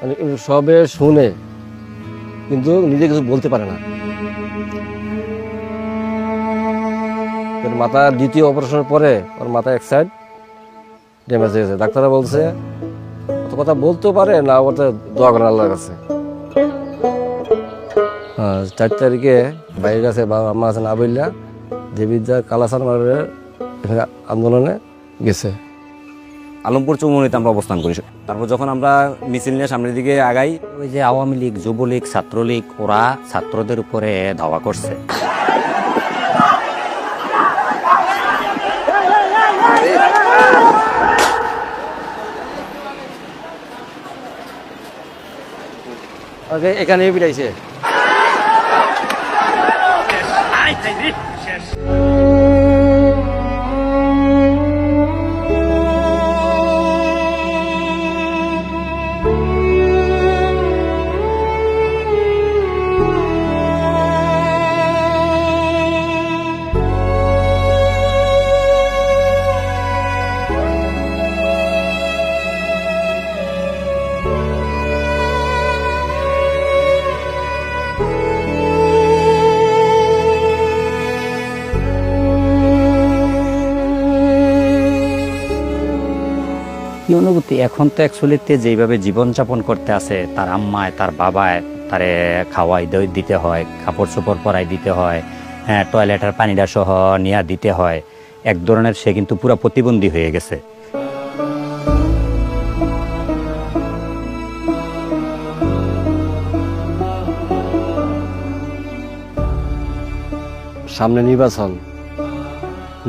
মানে সবে শুনে কিন্তু নিজে কিছু বলতে পারে না। মাথা দ্বিতীয় অপারেশনের পরে ওর মাথা এক সাইড ড্যামেজ হয়ে গেছে ডাক্তাররা বলছে অত কথা বলতেও পারে না ওটা দোয়া করেন আল্লাহর কাছে। হ্যাঁ, চার তারিখে বাইরের কাছে বাবা আম্মা আছে না বললা দেবিদ্যা কালাসান মারের আন্দোলনে গেছে। আলমপুর চৌমনিতে আমরা অবস্থান করি। তারপর যখন আমরা মিছিল নিয়ে সামনের দিকে আগাই ওই যে আওয়ামী লীগ যুবলীগ ছাত্রলীগ ওরা ছাত্রদের উপরে ধাওয়া করছে। এখানে পিটাইছে কি অনুভূতি? এখন তো অ্যাকচুয়ালিতে যেভাবে জীবনযাপন করতে আছে, তার আম্মায়, তার বাবায়, তারে খাওয়াই দিতে হয় কাপড় চোপড় পরাই দিতে হয় হ্যাঁ টয়লেটের পানিটা সহ নিয়ে দিতে হয়, এক ধরনের সে কিন্তু পুরো প্রতিবন্ধী হয়ে গেছে। সামনে নির্বাচন।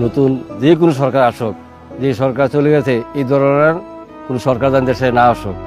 নতুন যে কোনো সরকার আসুক, যে সরকার চলে গেছে, এই ধরনের কোনো সরকার যেন দেশে না আসুক।